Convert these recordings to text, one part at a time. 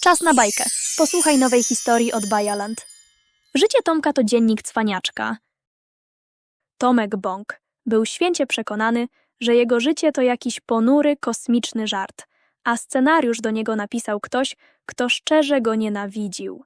Czas na bajkę. Posłuchaj nowej historii od Bajaland. Życie Tomka to dziennik cwaniaczka. Tomek Bąk był święcie przekonany, że jego życie to jakiś ponury, kosmiczny żart, a scenariusz do niego napisał ktoś, kto szczerze go nienawidził.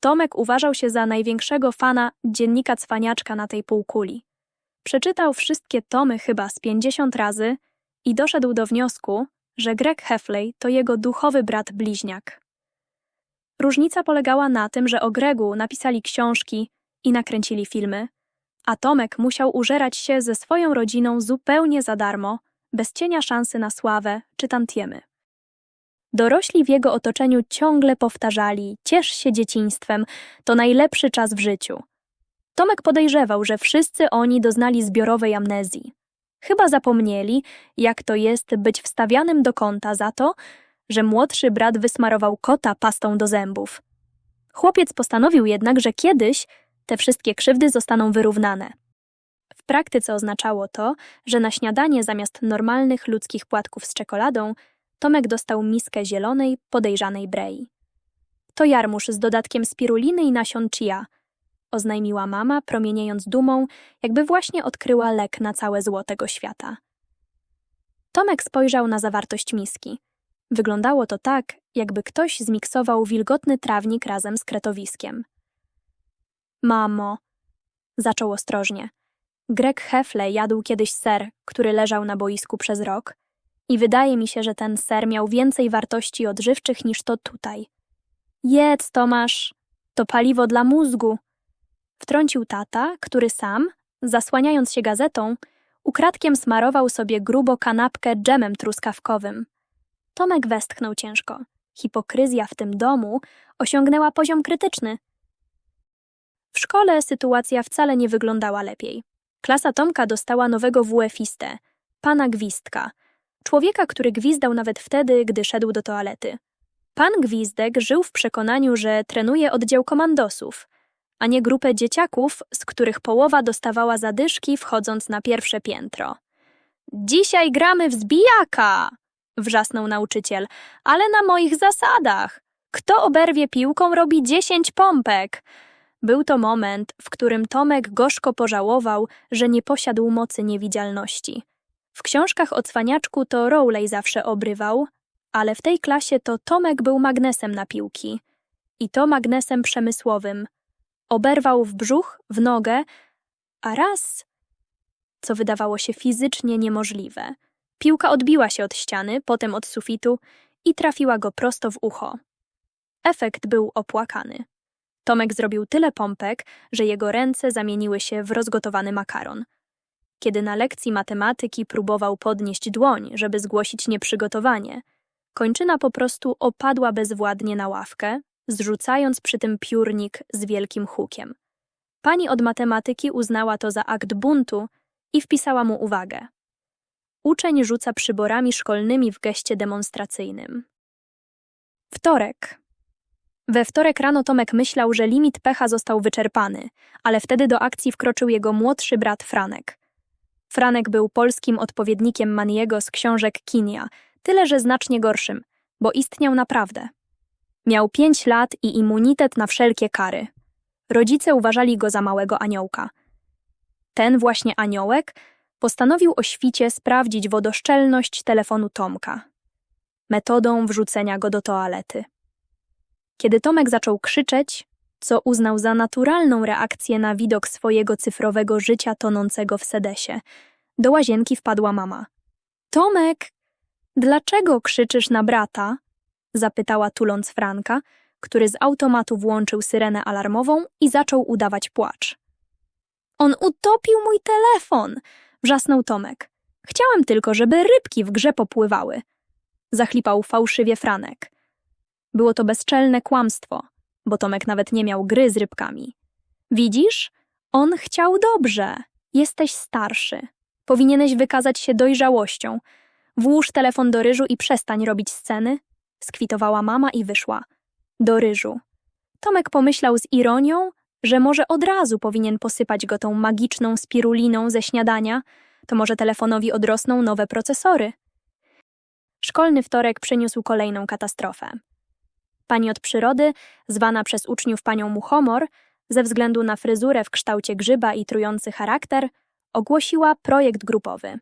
Tomek uważał się za największego fana dziennika cwaniaczka na tej półkuli. Przeczytał wszystkie tomy chyba z 50 razy i doszedł do wniosku, że Greg Heffley to jego duchowy brat bliźniak. Różnica polegała na tym, że o Gregu napisali książki i nakręcili filmy, a Tomek musiał użerać się ze swoją rodziną zupełnie za darmo, bez cienia szansy na sławę czy tantiemy. Dorośli w jego otoczeniu ciągle powtarzali: Ciesz się dzieciństwem, to najlepszy czas w życiu. Tomek podejrzewał, że wszyscy oni doznali zbiorowej amnezji. Chyba zapomnieli, jak to jest być wstawianym do kąta za to, że młodszy brat wysmarował kota pastą do zębów. Chłopiec postanowił jednak, że kiedyś te wszystkie krzywdy zostaną wyrównane. W praktyce oznaczało to, że na śniadanie zamiast normalnych ludzkich płatków z czekoladą, Tomek dostał miskę zielonej, podejrzanej brei. To jarmuż z dodatkiem spiruliny i nasion chia, oznajmiła mama, promieniejąc dumą, jakby właśnie odkryła lek na całe zło tego świata. Tomek spojrzał na zawartość miski. Wyglądało to tak, jakby ktoś zmiksował wilgotny trawnik razem z kretowiskiem. Mamo, zaczął ostrożnie. Greg Heffley jadł kiedyś ser, który leżał na boisku przez rok, i wydaje mi się, że ten ser miał więcej wartości odżywczych niż to tutaj. Jedz, Tomasz, to paliwo dla mózgu. Wtrącił tata, który sam, zasłaniając się gazetą, ukradkiem smarował sobie grubo kanapkę dżemem truskawkowym. Tomek westchnął ciężko. Hipokryzja w tym domu osiągnęła poziom krytyczny. W szkole sytuacja wcale nie wyglądała lepiej. Klasa Tomka dostała nowego WF-istę, pana Gwizdka, człowieka, który gwizdał nawet wtedy, gdy szedł do toalety. Pan Gwizdek żył w przekonaniu, że trenuje oddział komandosów, a nie grupę dzieciaków, z których połowa dostawała zadyszki wchodząc na pierwsze piętro. Dzisiaj gramy w zbijaka! Wrzasnął nauczyciel, ale na moich zasadach. Kto oberwie piłką, robi dziesięć pompek. Był to moment, w którym Tomek gorzko pożałował, że nie posiadł mocy niewidzialności. W książkach o cwaniaczku to Rowley zawsze obrywał, ale w tej klasie to Tomek był magnesem na piłki. I to magnesem przemysłowym. Oberwał w brzuch, w nogę, a raz, co wydawało się fizycznie niemożliwe. Piłka odbiła się od ściany, potem od sufitu i trafiła go prosto w ucho. Efekt był opłakany. Tomek zrobił tyle pompek, że jego ręce zamieniły się w rozgotowany makaron. Kiedy na lekcji matematyki próbował podnieść dłoń, żeby zgłosić nieprzygotowanie, kończyna po prostu opadła bezwładnie na ławkę, zrzucając przy tym piórnik z wielkim hukiem. Pani od matematyki uznała to za akt buntu i wpisała mu uwagę. Uczeń rzuca przyborami szkolnymi w geście demonstracyjnym. Wtorek. We wtorek rano Tomek myślał, że limit pecha został wyczerpany, ale wtedy do akcji wkroczył jego młodszy brat Franek. Franek był polskim odpowiednikiem Maniego z książek Kinia, tyle że znacznie gorszym, bo istniał naprawdę. Miał pięć lat i immunitet na wszelkie kary. Rodzice uważali go za małego aniołka. Ten właśnie aniołek postanowił o świcie sprawdzić wodoszczelność telefonu Tomka. Metodą wrzucenia go do toalety. Kiedy Tomek zaczął krzyczeć, co uznał za naturalną reakcję na widok swojego cyfrowego życia tonącego w sedesie, do łazienki wpadła mama. Tomek, dlaczego krzyczysz na brata? zapytała tuląc Franka, który z automatu włączył syrenę alarmową i zaczął udawać płacz. On utopił mój telefon! Wrzasnął Tomek. Chciałem tylko, żeby rybki w grze popływały. Zachlipał fałszywie Franek. Było to bezczelne kłamstwo, bo Tomek nawet nie miał gry z rybkami. Widzisz? On chciał dobrze. Jesteś starszy. Powinieneś wykazać się dojrzałością. Włóż telefon do ryżu i przestań robić sceny. Skwitowała mama i wyszła. Do ryżu. Tomek pomyślał z ironią, że może od razu powinien posypać go tą magiczną spiruliną ze śniadania, to może telefonowi odrosną nowe procesory. Szkolny wtorek przyniósł kolejną katastrofę. Pani od przyrody, zwana przez uczniów panią Muchomor, ze względu na fryzurę w kształcie grzyba i trujący charakter, ogłosiła projekt grupowy.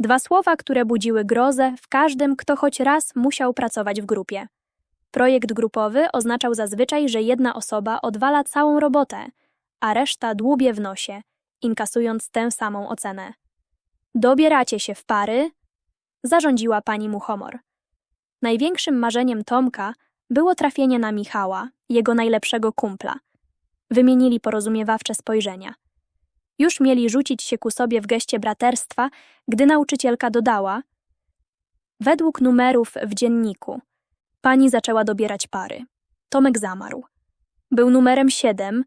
Dwa słowa, które budziły grozę w każdym, kto choć raz musiał pracować w grupie. Projekt grupowy oznaczał zazwyczaj, że jedna osoba odwala całą robotę, a reszta dłubie w nosie, inkasując tę samą ocenę. Dobieracie się w pary, zarządziła pani Muchomor. Największym marzeniem Tomka było trafienie na Michała, jego najlepszego kumpla. Wymienili porozumiewawcze spojrzenia. Już mieli rzucić się ku sobie w geście braterstwa, gdy nauczycielka dodała: Według numerów w dzienniku. Pani zaczęła dobierać pary. Tomek zamarł. Był numerem 7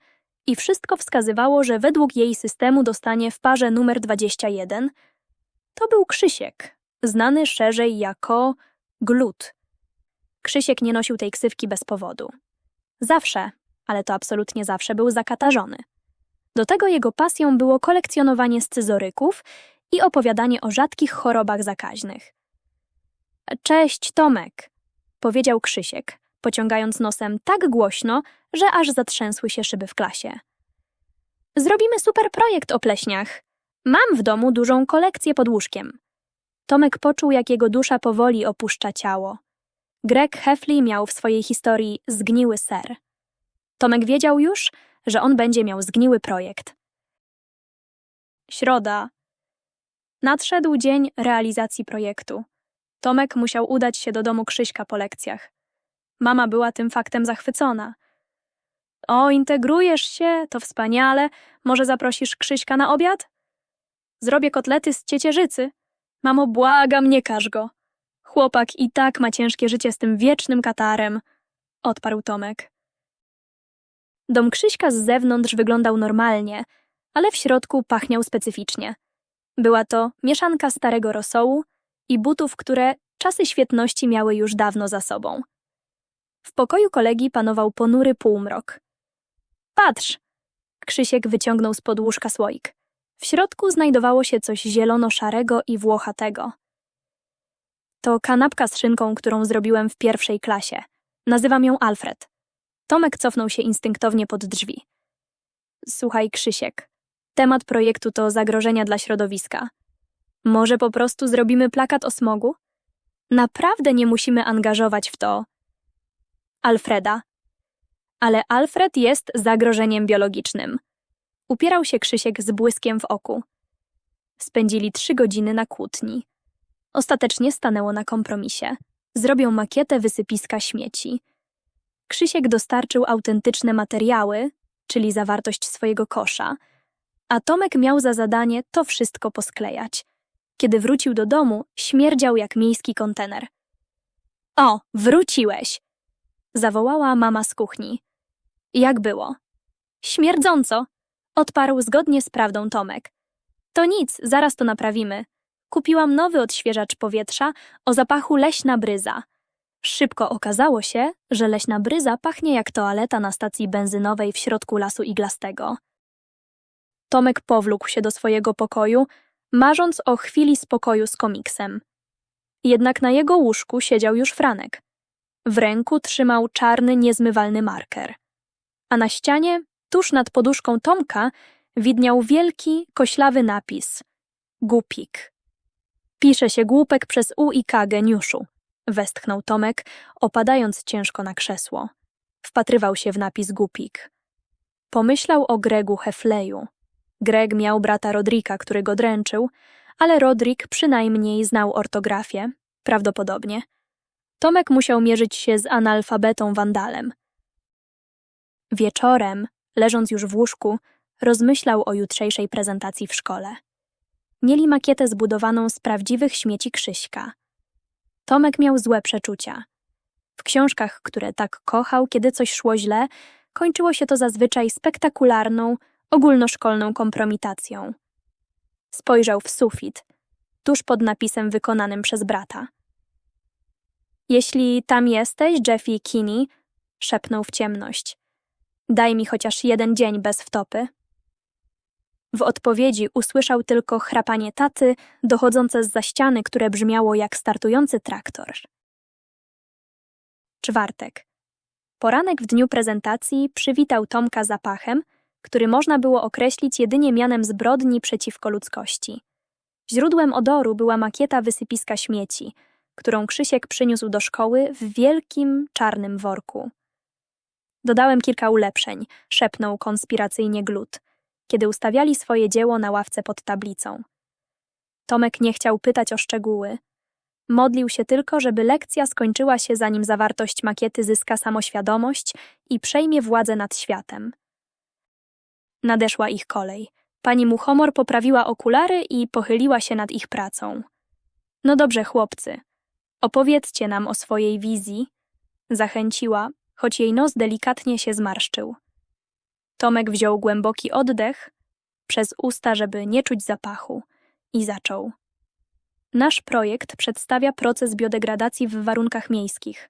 i wszystko wskazywało, że według jej systemu dostanie w parze numer 21. To był Krzysiek, znany szerzej jako Glut. Krzysiek nie nosił tej ksywki bez powodu. Zawsze, ale to absolutnie zawsze był zakatarzony. Do tego jego pasją było kolekcjonowanie scyzoryków i opowiadanie o rzadkich chorobach zakaźnych. Cześć, Tomek, powiedział Krzysiek, pociągając nosem tak głośno, że aż zatrzęsły się szyby w klasie. Zrobimy super projekt o pleśniach. Mam w domu dużą kolekcję pod łóżkiem. Tomek poczuł, jak jego dusza powoli opuszcza ciało. Greg Heffley miał w swojej historii zgniły ser. Tomek wiedział już, że on będzie miał zgniły projekt. Środa. Nadszedł dzień realizacji projektu. Tomek musiał udać się do domu Krzyśka po lekcjach. Mama była tym faktem zachwycona. O, integrujesz się, to wspaniale. Może zaprosisz Krzyśka na obiad? Zrobię kotlety z ciecierzycy. Mamo, błagam, nie każ go. Chłopak i tak ma ciężkie życie z tym wiecznym katarem, odparł Tomek. Dom Krzyśka z zewnątrz wyglądał normalnie, ale w środku pachniał specyficznie. Była to mieszanka starego rosołu i butów, które czasy świetności miały już dawno za sobą. W pokoju kolegi panował ponury półmrok. Patrz! Krzysiek wyciągnął z łóżka słoik. W środku znajdowało się coś zielono-szarego i włochatego. To kanapka z szynką, którą zrobiłem w pierwszej klasie. Nazywam ją Alfred. Tomek cofnął się instynktownie pod drzwi. Słuchaj, Krzysiek. Temat projektu to zagrożenia dla środowiska. Może po prostu zrobimy plakat o smogu? Naprawdę nie musimy angażować w to Alfreda. Ale Alfred jest zagrożeniem biologicznym. Upierał się Krzysiek z błyskiem w oku. Spędzili trzy godziny na kłótni. Ostatecznie stanęło na kompromisie. Zrobią makietę wysypiska śmieci. Krzysiek dostarczył autentyczne materiały, czyli zawartość swojego kosza, a Tomek miał za zadanie to wszystko posklejać. Kiedy wrócił do domu, śmierdział jak miejski kontener. O, wróciłeś! zawołała mama z kuchni. Jak było? Śmierdząco, odparł zgodnie z prawdą Tomek. To nic, zaraz to naprawimy. Kupiłam nowy odświeżacz powietrza o zapachu leśna bryza. Szybko okazało się, że leśna bryza pachnie jak toaleta na stacji benzynowej w środku lasu iglastego. Tomek powlókł się do swojego pokoju, marząc o chwili spokoju z komiksem. Jednak na jego łóżku siedział już Franek. W ręku trzymał czarny, niezmywalny marker. A na ścianie, tuż nad poduszką Tomka, widniał wielki, koślawy napis – Gupik. Pisze się głupek przez U i K geniuszu, westchnął Tomek, opadając ciężko na krzesło. Wpatrywał się w napis Gupik. Pomyślał o Gregu Hefleju. Greg miał brata Rodrika, który go dręczył, ale Rodrik przynajmniej znał ortografię, prawdopodobnie. Tomek musiał mierzyć się z analfabetą Wandalem. Wieczorem, leżąc już w łóżku, rozmyślał o jutrzejszej prezentacji w szkole. Mieli makietę zbudowaną z prawdziwych śmieci Krzyśka. Tomek miał złe przeczucia. W książkach, które tak kochał, kiedy coś szło źle, kończyło się to zazwyczaj spektakularną, ogólnoszkolną kompromitacją. Spojrzał w sufit, tuż pod napisem wykonanym przez brata. Jeśli tam jesteś, Jeffy Kinney, szepnął w ciemność. Daj mi chociaż jeden dzień bez wtopy. W odpowiedzi usłyszał tylko chrapanie taty, dochodzące z za ściany, które brzmiało jak startujący traktor. Czwartek. Poranek w dniu prezentacji przywitał Tomka zapachem, który można było określić jedynie mianem zbrodni przeciwko ludzkości. Źródłem odoru była makieta wysypiska śmieci, którą Krzysiek przyniósł do szkoły w wielkim, czarnym worku. Dodałem kilka ulepszeń, szepnął konspiracyjnie Glut, kiedy ustawiali swoje dzieło na ławce pod tablicą. Tomek nie chciał pytać o szczegóły. Modlił się tylko, żeby lekcja skończyła się, zanim zawartość makiety zyska samoświadomość i przejmie władzę nad światem. Nadeszła ich kolej. Pani Muchomor poprawiła okulary i pochyliła się nad ich pracą. No dobrze, chłopcy, opowiedzcie nam o swojej wizji, zachęciła, choć jej nos delikatnie się zmarszczył. Tomek wziął głęboki oddech przez usta, żeby nie czuć zapachu, i zaczął. Nasz projekt przedstawia proces biodegradacji w warunkach miejskich.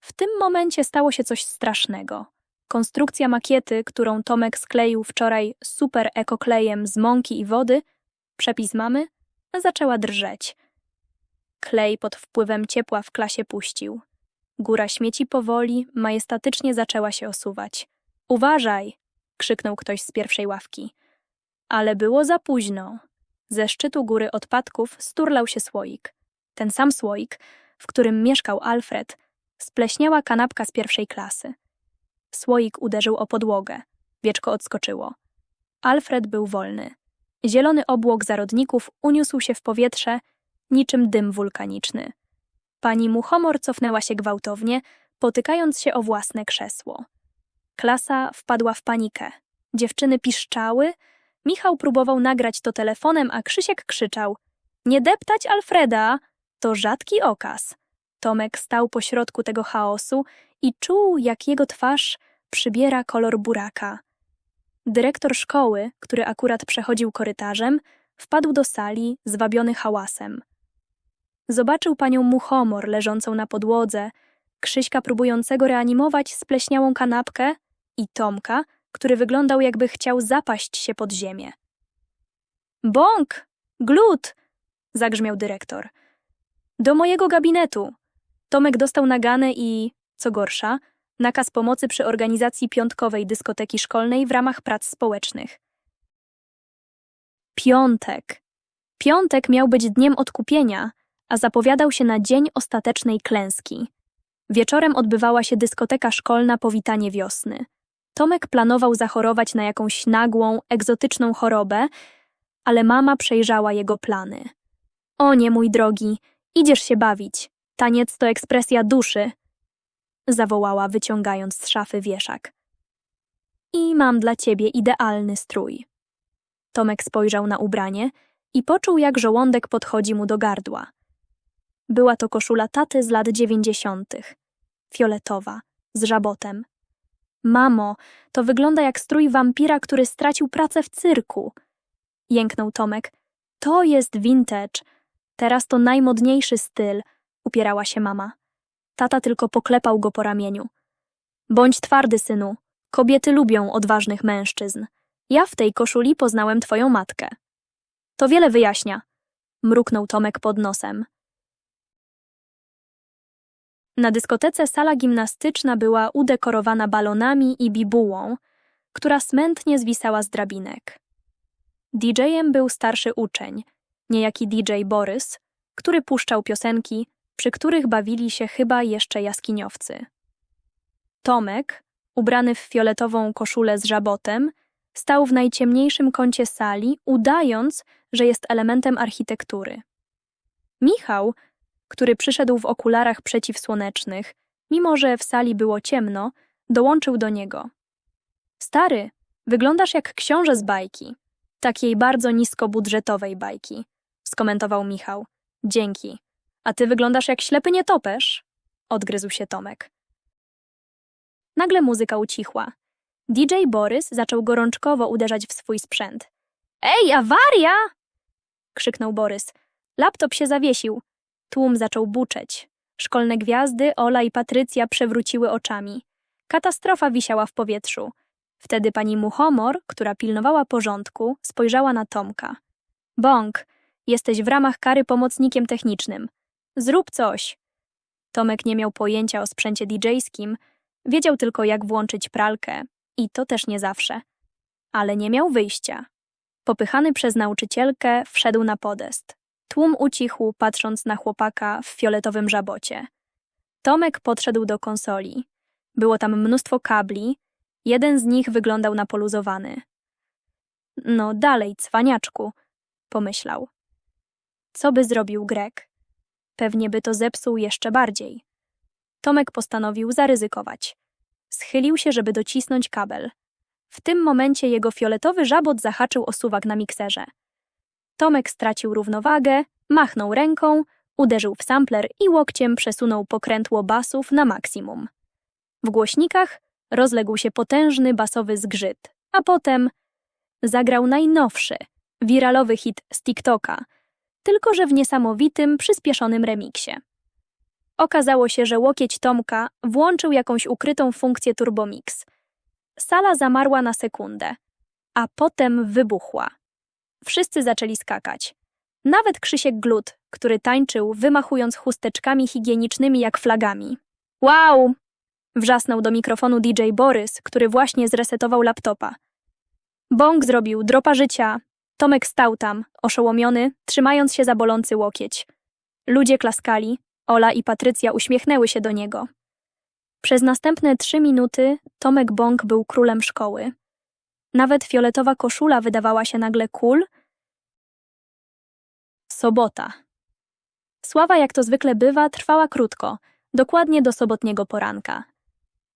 W tym momencie stało się coś strasznego. Konstrukcja makiety, którą Tomek skleił wczoraj super ekoklejem z mąki i wody, przepis mamy, zaczęła drżeć. Klej pod wpływem ciepła w klasie puścił. Góra śmieci powoli, majestatycznie zaczęła się osuwać. Uważaj! krzyknął ktoś z pierwszej ławki. Ale było za późno. Ze szczytu góry odpadków sturlał się słoik. Ten sam słoik, w którym mieszkał Alfred, spleśniała kanapka z pierwszej klasy. Słoik uderzył o podłogę. Wieczko odskoczyło. Alfred był wolny. Zielony obłok zarodników uniósł się w powietrze, niczym dym wulkaniczny. Pani Muchomor cofnęła się gwałtownie, potykając się o własne krzesło. Klasa wpadła w panikę. Dziewczyny piszczały, Michał próbował nagrać to telefonem, a Krzysiek krzyczał: Nie deptać Alfreda! To rzadki okaz. Tomek stał pośrodku tego chaosu i czuł, jak jego twarz przybiera kolor buraka. Dyrektor szkoły, który akurat przechodził korytarzem, wpadł do sali, zwabiony hałasem. Zobaczył panią Muchomor leżącą na podłodze, Krzyśka próbującego reanimować spleśniałą kanapkę i Tomka, który wyglądał jakby chciał zapaść się pod ziemię. Bąk! Glut! zagrzmiał dyrektor. Do mojego gabinetu. Tomek dostał naganę i, co gorsza, nakaz pomocy przy organizacji piątkowej dyskoteki szkolnej w ramach prac społecznych. Piątek. Piątek miał być dniem odkupienia, a zapowiadał się na dzień ostatecznej klęski. Wieczorem odbywała się dyskoteka szkolna Powitanie Wiosny. Tomek planował zachorować na jakąś nagłą, egzotyczną chorobę, ale mama przejrzała jego plany. O nie, mój drogi, idziesz się bawić. Taniec to ekspresja duszy, zawołała, wyciągając z szafy wieszak. I mam dla ciebie idealny strój. Tomek spojrzał na ubranie i poczuł, jak żołądek podchodzi mu do gardła. Była to koszula taty z lat dziewięćdziesiątych. Fioletowa, z żabotem. Mamo, to wygląda jak strój wampira, który stracił pracę w cyrku. Jęknął Tomek. To jest vintage. Teraz to najmodniejszy styl, upierała się mama. Tata tylko poklepał go po ramieniu. Bądź twardy, synu. Kobiety lubią odważnych mężczyzn. Ja w tej koszuli poznałem twoją matkę. To wiele wyjaśnia. Mruknął Tomek pod nosem. Na dyskotece sala gimnastyczna była udekorowana balonami i bibułą, która smętnie zwisała z drabinek. DJ-em był starszy uczeń, niejaki DJ Borys, który puszczał piosenki, przy których bawili się chyba jeszcze jaskiniowcy. Tomek, ubrany w fioletową koszulę z żabotem, stał w najciemniejszym kącie sali, udając, że jest elementem architektury. Michał, który przyszedł w okularach przeciwsłonecznych, mimo że w sali było ciemno, dołączył do niego. Stary, wyglądasz jak książę z bajki. Takiej bardzo niskobudżetowej bajki, skomentował Michał. Dzięki. A ty wyglądasz jak ślepy nietoperz, odgryzł się Tomek. Nagle muzyka ucichła. DJ Borys zaczął gorączkowo uderzać w swój sprzęt. Ej, awaria! krzyknął Borys. Laptop się zawiesił. Tłum zaczął buczeć. Szkolne gwiazdy, Ola i Patrycja przewróciły oczami. Katastrofa wisiała w powietrzu. Wtedy pani Muchomor, która pilnowała porządku, spojrzała na Tomka. Bąk, jesteś w ramach kary pomocnikiem technicznym. Zrób coś. Tomek nie miał pojęcia o sprzęcie DJ-skim, Wiedział tylko, jak włączyć pralkę, i to też nie zawsze. Ale nie miał wyjścia. Popychany przez nauczycielkę, wszedł na podest. Tłum ucichł, patrząc na chłopaka w fioletowym żabocie. Tomek podszedł do konsoli. Było tam mnóstwo kabli, jeden z nich wyglądał na poluzowany. No dalej, cwaniaczku, pomyślał. Co by zrobił Grek? Pewnie by to zepsuł jeszcze bardziej. Tomek postanowił zaryzykować. Schylił się, żeby docisnąć kabel. W tym momencie jego fioletowy żabot zahaczył o suwak na mikserze. Tomek stracił równowagę, machnął ręką, uderzył w sampler i łokciem przesunął pokrętło basów na maksimum. W głośnikach rozległ się potężny basowy zgrzyt, a potem zagrał najnowszy, wiralowy hit z TikToka, tylko że w niesamowitym, przyspieszonym remiksie. Okazało się, że łokieć Tomka włączył jakąś ukrytą funkcję Turbomix. Sala zamarła na sekundę, a potem wybuchła. Wszyscy zaczęli skakać. Nawet Krzysiek Glut, który tańczył, wymachując chusteczkami higienicznymi jak flagami. Wow! Wrzasnął do mikrofonu DJ Borys, który właśnie zresetował laptopa. Bąk zrobił dropa życia. Tomek stał tam, oszołomiony, trzymając się za bolący łokieć. Ludzie klaskali, Ola i Patrycja uśmiechnęły się do niego. Przez następne trzy minuty Tomek Bąk był królem szkoły. Nawet fioletowa koszula wydawała się nagle cool. Sobota. Sława, jak to zwykle bywa, trwała krótko, dokładnie do sobotniego poranka.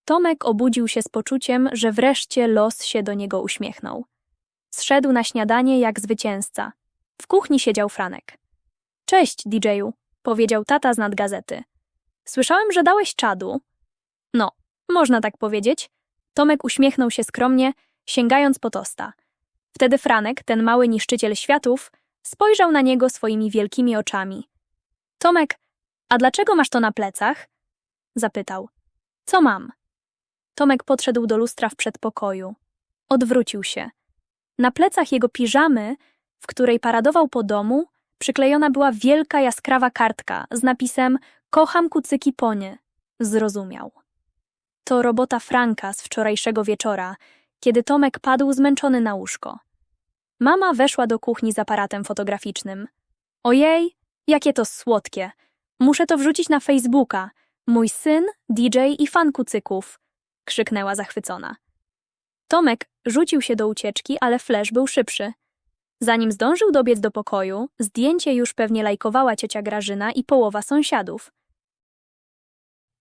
Tomek obudził się z poczuciem, że wreszcie los się do niego uśmiechnął. Zszedł na śniadanie jak zwycięzca. W kuchni siedział Franek. Cześć, DJ-u, powiedział tata z nadgazety. Słyszałem, że dałeś czadu. No, można tak powiedzieć. Tomek uśmiechnął się skromnie, sięgając po tosta. Wtedy Franek, ten mały niszczyciel światów, spojrzał na niego swoimi wielkimi oczami. Tomek, a dlaczego masz to na plecach? Zapytał. Co mam? Tomek podszedł do lustra w przedpokoju. Odwrócił się. Na plecach jego piżamy, w której paradował po domu, przyklejona była wielka jaskrawa kartka z napisem Kocham kucyki ponie. Zrozumiał. To robota Franka z wczorajszego wieczora, kiedy Tomek padł zmęczony na łóżko. Mama weszła do kuchni z aparatem fotograficznym. Ojej, jakie to słodkie. Muszę to wrzucić na Facebooka. Mój syn, DJ i fan kucyków. Krzyknęła zachwycona. Tomek rzucił się do ucieczki, ale flash był szybszy. Zanim zdążył dobiec do pokoju, zdjęcie już pewnie lajkowała ciocia Grażyna i połowa sąsiadów.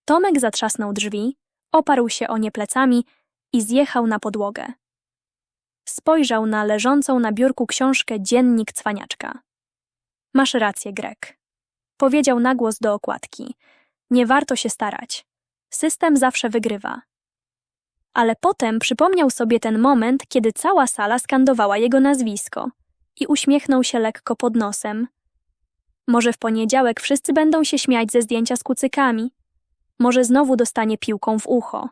Tomek zatrzasnął drzwi, oparł się o nie plecami i zjechał na podłogę. Spojrzał na leżącą na biurku książkę Dziennik Cwaniaczka. Masz rację, Grek. Powiedział nagłos do okładki. Nie warto się starać. System zawsze wygrywa. Ale potem przypomniał sobie ten moment, kiedy cała sala skandowała jego nazwisko i uśmiechnął się lekko pod nosem. Może w poniedziałek wszyscy będą się śmiać ze zdjęcia z kucykami. Może znowu dostanie piłką w ucho.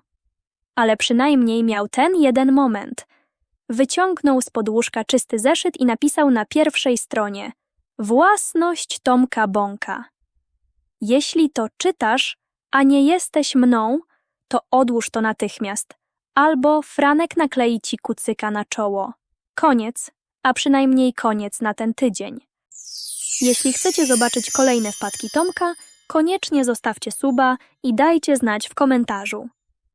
Ale przynajmniej miał ten jeden moment. Wyciągnął z podłóżka czysty zeszyt i napisał na pierwszej stronie Własność Tomka Bąka. Jeśli to czytasz, a nie jesteś mną, to odłóż to natychmiast. Albo Franek naklei ci kucyka na czoło. Koniec, a przynajmniej koniec na ten tydzień. Jeśli chcecie zobaczyć kolejne wpadki Tomka, koniecznie zostawcie suba i dajcie znać w komentarzu.